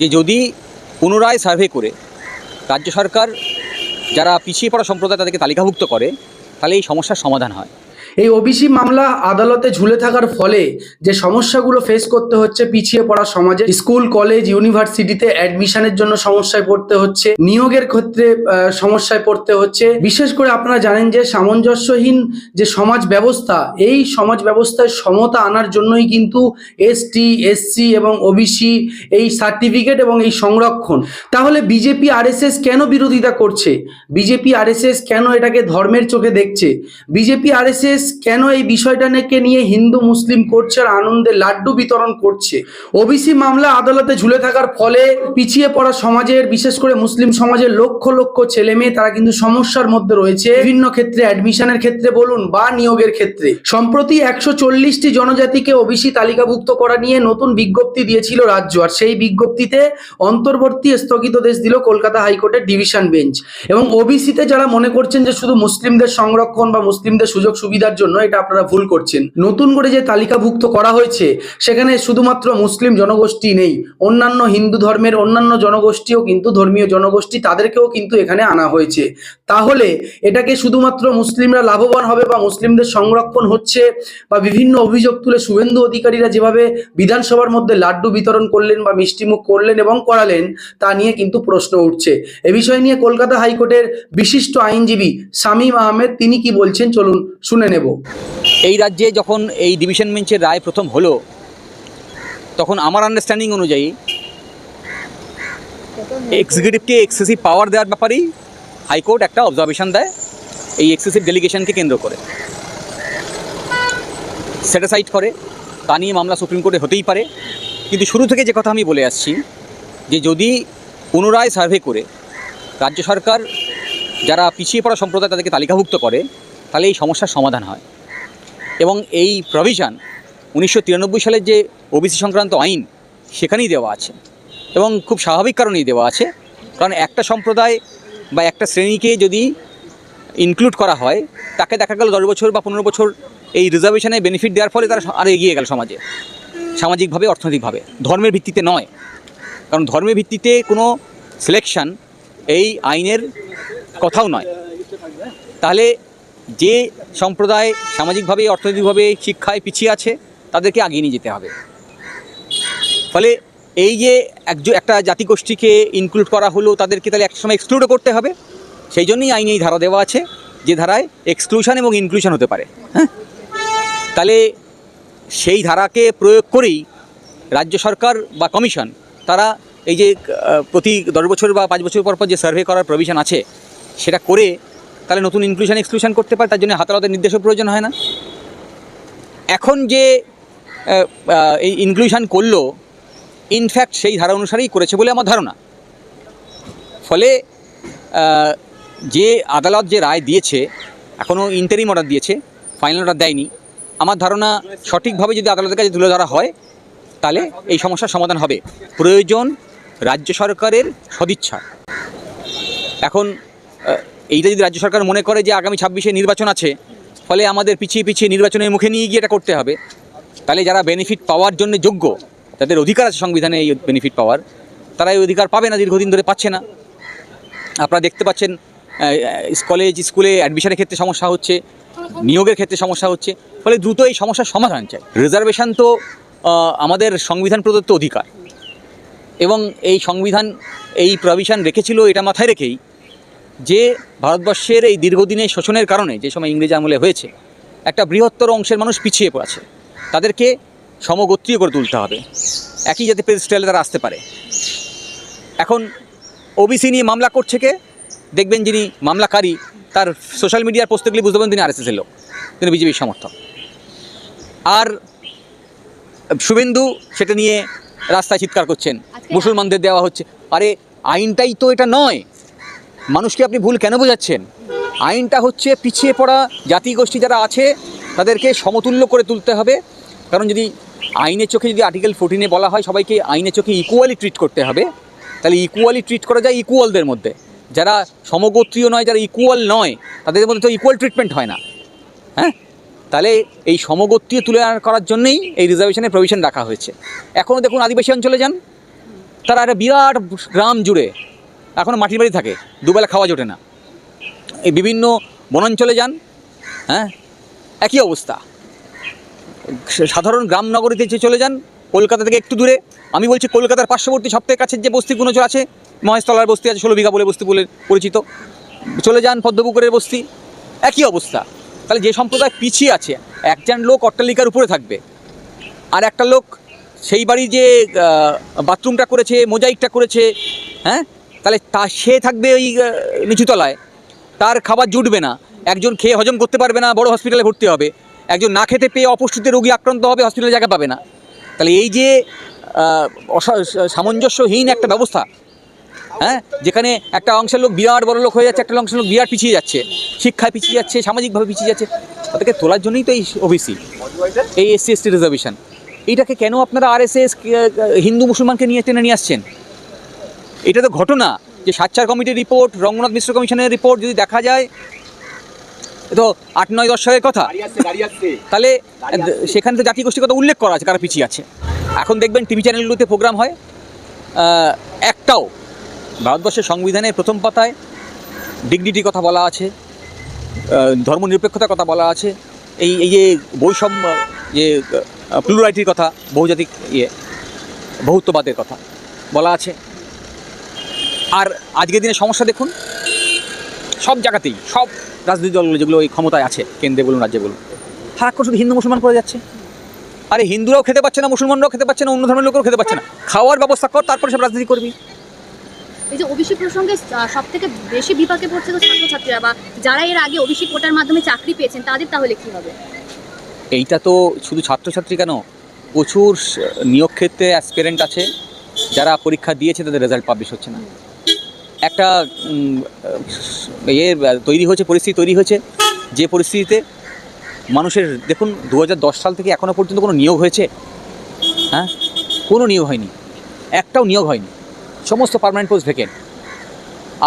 যে যদি পুনরায় সার্ভে করে রাজ্য সরকার, যারা পিছিয়ে পড়া সম্প্রদায় তাদেরকে তালিকাভুক্ত করে, তাহলে এই সমস্যার সমাধান হয়। এই ওবিসি মামলা আদালতে ঝুলে থাকার ফলে যে সমস্যাগুলো ফেস করতে হচ্ছে, পিছিয়ে পড়া সমাজে, স্কুল কলেজ ইউনিভার্সিটিতে অ্যাডমিশনের জন্য সমস্যায় পড়তে হচ্ছে, নিয়োগের ক্ষেত্রে সমস্যায় পড়তে হচ্ছে। বিশেষ করে আপনারা জানেন যে সামঞ্জস্যহীন যে সমাজ ব্যবস্থা, এই সমাজ ব্যবস্থায় সমতা আনার জন্যই কিন্তু এসটি এসসি এবং ওবিসি এই সার্টিফিকেট এবং এই সংরক্ষণ। তাহলে বিজেপি আরএসএস কেন বিরোধিতা করছে? বিজেপি আরএসএস কেন এটাকে ধর্মের চোখে দেখছে? বিজেপি আরএসএস কেন এই বিষয়টাকে নিয়ে হিন্দু, মুসলিম করছে আর আনন্দে লাড্ডু বিতরণ করছে? ওবিসি মামলা আদালতে ঝুলে থাকার ফলে পিছিয়ে পড়া সমাজের, বিশেষ করে মুসলিম সমাজের লক্ষ লক্ষ ছেলে মেয়ে, তারা কিন্তু সমস্যার মধ্যে রয়েছে। বিভিন্ন ক্ষেত্রে অ্যাডমিশনের ক্ষেত্রে বলুন বা নিয়োগের ক্ষেত্রে। সম্প্রতি একশো চল্লিশটি জনজাতিকে ওবিসি তালিকাভুক্ত করা নিয়ে নতুন বিজ্ঞপ্তি দিয়েছিল রাজ্য। আর সেই বিজ্ঞপ্তিতে অন্তর্বর্তী স্থগিতাদেশ দিল কলকাতা হাইকোর্টের ডিভিশন বেঞ্চ। এবং ওবিসিতে যারা মনে করছেন যে শুধু মুসলিমদের সংরক্ষণ বা মুসলিমদের সুযোগ সুবিধার জন্য এটা আপনারা ভুল করছেন। নতুন করে যে তালিকাভুক্ত করা হয়েছে, সেখানে শুধুমাত্র মুসলিম জনগোষ্ঠী নেই, অন্যান্য হিন্দু ধর্মের অন্যান্য জনগোষ্ঠীও কিন্তু ধর্মীয় জনগোষ্ঠী তাদেরকেও কিন্তু এখানে আনা হয়েছে। তাহলে এটাকে শুধুমাত্র মুসলিমরা লাভবান হবে বা মুসলিমদের সংরক্ষণ হচ্ছে বা বিভিন্ন অভিযোগ তুলে শুভেন্দু অধিকারীরা যেভাবে বিধানসভার মধ্যে লাড্ডু বিতরণ করলেন বা মিষ্টিমুখ করলেন এবং করালেন, তা নিয়ে কিন্তু প্রশ্ন উঠছে। এ বিষয় নিয়ে কলকাতা হাইকোর্টের বিশিষ্ট আইনজীবী শামীম আহমেদ তিনি কি বলছেন? চলুন শুনে নেব। এই রাজ্যে যখন এই ডিভিশন বেঞ্চের রায় প্রথম হলো, তখন আমার আন্ডারস্ট্যান্ডিং অনুযায়ী এক্সিকিউটিভকে এক্সেসিভ পাওয়ার দেওয়ার ব্যাপারেই হাইকোর্ট একটা অবজারভেশন দেয়, এই এক্সেসিভ ডেলিগেশনকে কেন্দ্র করে। স্যাটিসাইড করে, তা নিয়ে মামলা সুপ্রিম কোর্টে হতেই পারে। কিন্তু শুরু থেকে যে কথা আমি বলে আসছি, যে যদি পুনরায় সার্ভে করে, রাজ্য সরকার যারা পিছিয়ে পড়া সম্প্রদায় তাদেরকে তালিকাভুক্ত করে তাহলে এই সমস্যার সমাধান হয়। এবং এই প্রভিশন উনিশশো তিরানব্বই সালের যে ওবিসি সংক্রান্ত আইন, সেখানেই দেওয়া আছে। এবং খুব স্বাভাবিক কারণেই দেওয়া আছে। কারণ একটা সম্প্রদায় বা একটা শ্রেণীকে যদি ইনক্লুড করা হয়, তাকে দেখা গেল দশ বছর বা পনেরো বছর এই রিজার্ভেশনে বেনিফিট দেওয়ার ফলে তারা আরও এগিয়ে গেল সমাজে। সামাজিকভাবে, অর্থনৈতিকভাবে। ধর্মের ভিত্তিতে নয়। কারণ ধর্মের ভিত্তিতে কোনো সিলেকশন এই আইনের কথাও নয়। তাহলে যে সম্প্রদায় সামাজিকভাবে, অর্থনৈতিকভাবে, শিক্ষায় পিছিয়ে আছে, তাদেরকে আগিয়ে নিয়ে যেতে হবে। ফলে এই যে একজন একটা জাতিগোষ্ঠীকে ইনক্লুড করা হলো, তাদেরকে তাহলে একটা সময় এক্সক্লুডও করতে হবে। সেই জন্যই আইনে এই ধারা দেওয়া আছে, যে ধারায় এক্সক্লুশন এবং ইনক্লুশন হতে পারে। হ্যাঁ? তাহলে সেই ধারাকে প্রয়োগ করেই রাজ্য সরকার বা কমিশন তারা এই যে প্রতি দশ বছর বা পাঁচ বছর পর পর যে সার্ভে করার প্রভিশন আছে, সেটা করে তাহলে নতুন ইনক্লুশন এক্সক্লুশন করতে পারে, তার জন্য হাতালতের নির্দেশের প্রয়োজন হয় না। এখন যে এই ইনক্লুশন করল ইনফ্যাক্ট সেই ধারা অনুসারেই করেছে বলে আমার ধারণা। ফলে যে আদালত যে রায় দিয়েছে এখনও ইন্টারিম অর্ডার দিয়েছে ফাইনাল অর্ডার দেয়নি। আমার ধারণা সঠিকভাবে যদি আদালতের কাছে তুলে ধরা হয়, তাহলে এই সমস্যার সমাধান হবে। প্রয়োজন রাজ্য সরকারের সদিচ্ছা। এখন এইটা যদি রাজ্য সরকার মনে করে যে আগামী ছাব্বিশে নির্বাচন আছে, ফলে আমাদের পিছিয়ে পিছিয়ে নির্বাচনের মুখে নিয়ে গিয়ে এটা করতে হবে। তাহলে যারা বেনিফিট পাওয়ার জন্য যোগ্য, তাদের অধিকার আছে সংবিধানে এই বেনিফিট পাওয়ার, তারা এই অধিকার পাবে না, দীর্ঘদিন ধরে পাচ্ছে না। আপনারা দেখতে পাচ্ছেন কলেজ স্কুলে অ্যাডমিশনের ক্ষেত্রে সমস্যা হচ্ছে, নিয়োগের ক্ষেত্রে সমস্যা হচ্ছে, ফলে দ্রুত এই সমস্যার সমাধান চাই। রিজার্ভেশন তো আমাদের সংবিধান প্রদত্ত অধিকার। এবং এই সংবিধান, এই প্রভিশন রেখেছিল, এটা মাথায় রেখেই যে ভারতবর্ষের এই দীর্ঘদিনের শোষণের কারণে যে সময় ইংরেজ আমলে হয়েছে একটা বৃহত্তর অংশের মানুষ পিছিয়ে পড়েছে। তাদেরকে সমগোত্রীয় করে তুলতে হবে। একই যাতে পেরিস্টাইলে তারা আসতে পারে। এখন ওবিসি নিয়ে মামলা করছে কে? দেখবেন যিনি মামলাকারী তার সোশ্যাল মিডিয়ার পোস্ট দেখলে বুঝতে পারেন তিনি আরএসএসের লোক। তিনি বিজেপির সমর্থক। আর শুভেন্দু সেটা নিয়ে রাস্তায় চিৎকার করছেন। মুসলমানদের দেওয়া হচ্ছে। আরে আইনটাই তো এটা নয়। মানুষকে আপনি ভুল কেন বোঝাচ্ছেন? আইনটা হচ্ছে পিছিয়ে পড়া জাতিগোষ্ঠী যারা আছে, তাদেরকে সমতুল্য করে তুলতে হবে। কারণ যদি আইনের চোখে যদি আর্টিকেল ফোরটিনে বলা হয়, সবাইকে আইনের চোখে ইকুয়ালি ট্রিট করতে হবে। তাহলে ইকুয়ালি ট্রিট করা যায় ইকুয়ালদের মধ্যে। যারা সমগোত্রীয় নয়, যারা ইকুয়াল নয়, তাদের মধ্যে তো ইকুয়াল ট্রিটমেন্ট হয় না। হ্যাঁ? তাহলে এই সমগোত্রীয় তুলে করার জন্যই এই রিজার্ভেশনের প্রভিশন রাখা হয়েছে। এখনও দেখুন আদিবাসী অঞ্চলে যান। তারা একটা বিরাট গ্রাম জুড়ে এখনও মাটির বাড়ি থাকে, দুবেলা খাওয়া জোটে না। এই বিভিন্ন বনাঞ্চলে যান হ্যাঁ? একই অবস্থা। সাধারণ গ্রাম নগরীতে যে চলে যান, কলকাতা থেকে একটু দূরে, আমি বলছি কলকাতার পার্শ্ববর্তী সবথেকে কাছের যে বস্তিগুলো আছে, মহেশতলার বস্তি আছে, ষোলো বিঘা বলে বস্তি বলে পরিচিত। চলে যান পদ্মপুকুরের বস্তি, একই অবস্থা। তাহলে যে সম্প্রদায় পিছিয়ে আছে, একজন লোক অট্টালিকার উপরে থাকবে, আর একটা লোক সেই বাড়ি যে বাথরুমটা করেছে, মোজাইকটা করেছে হ্যাঁ? তাহলে তা সে থাকবে ওই নিচুতলায়। তার খাবার জুটবে না। একজন খেয়ে হজম করতে পারবে না, বড় হসপিটালে ভর্তি হবে। একজন না খেতে পেয়ে অপুষ্টিতে রোগী আক্রান্ত হবে হসপিটালে জায়গা পাবে না। তাহলে এই যে সামঞ্জস্যহীন একটা ব্যবস্থা হ্যাঁ? যেখানে একটা অংশের লোক বিরাট, বড় লোক হয়ে যাচ্ছে, একটা অংশের লোক বিরাট পিছিয়ে যাচ্ছে। শিক্ষায় পিছিয়ে যাচ্ছে, সামাজিকভাবে পিছিয়ে যাচ্ছে। তাদেরকে তোলার জন্যই তো এই ওবিসি এই এসসি এসটি রিজার্ভেশন এইটাকে কেন আপনারা আর এস এস হিন্দু মুসলমানকে নিয়ে টেনে নিয়ে আসছেন? এটা তো ঘটনা যে সাচ্চার কমিটির রিপোর্ট রঙ্গনাথ মিশ্র কমিশনের রিপোর্ট যদি দেখা যায় তো আট নয় দশ সালের কথা। তাহলে সেখানে তো জাতি গোষ্ঠীর কথা উল্লেখ করা আছে কারা পিছিয়ে আছে। এখন দেখবেন টিভি চ্যানেলগুলোতে প্রোগ্রাম হয় একটাও। ভারতবর্ষের সংবিধানের প্রথম পাতায় ডিগনিটির কথা বলা আছে ধর্মনিরপেক্ষতার কথা বলা আছে এই এই যে বৈষম্য যে প্লুরাইটির কথা বহুজাতিক ইয়ে বহুত্ববাদের কথা বলা আছে। আর আজকের দিনে সমস্যা দেখুন সব জায়গাতেই সব রাজনৈতিক দলগুলো যেগুলো ওই ক্ষমতায় আছে কেন্দ্রে বলুন রাজ্যে বলুন হারাক শুধু হিন্দু মুসলমান করে যাচ্ছে। আরে হিন্দুরাও খেতে পাচ্ছে না মুসলমানরাও খেতে পাচ্ছে না অন্য ধর্মের লোকেও খেতে পাচ্ছে না। খাওয়ার ব্যবস্থা কর তারপরে সব রাজনীতি করবি। এই যে ওবিসি প্রসঙ্গে সব থেকে বেশি বিপাকে পড়ছে তো ছাত্রছাত্রীরা বা যারা এর আগে ওবিসি কোটার মাধ্যমে চাকরি পেয়েছেন তাদের তাহলে কি হবে? এইটা তো শুধু ছাত্রছাত্রী কেন প্রচুর নিয়োগ ক্ষেত্রে অ্যাসপিরেন্ট আছে যারা পরীক্ষা দিয়েছে তাদের রেজাল্ট পাবলিশ হচ্ছে না। একটা ইয়ে তৈরি হয়েছে পরিস্থিতি তৈরি হয়েছে। যে পরিস্থিতিতে মানুষের দেখুন দু হাজার দশ সাল থেকে এখনও পর্যন্ত কোনো নিয়োগ হয়েছে? হ্যাঁ? কোনো নিয়োগ হয়নি। একটাও নিয়োগ হয়নি। সমস্ত পার্মানেন্ট পোস্ট ভেকেন্ট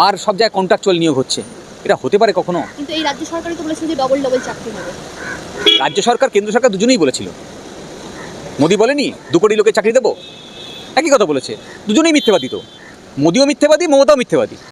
আর সব জায়গায় কন্ট্রাকচুয়াল নিয়োগ হচ্ছে। এটা হতে পারে কখনো? কিন্তু এই রাজ্য সরকারই তো বলেছিল যে ডবল ডবল চাকরি হবে রাজ্য সরকার কেন্দ্র সরকার দুজনেই বলেছিল। মোদি বলেনি দু কোটি লোকের চাকরি দেবো? একই কথা বলেছে। দুজনেই মিথ্যেবাদী তো। মোদিও মিথ্যেবাদী মমতাও মিথ্যেবাদী।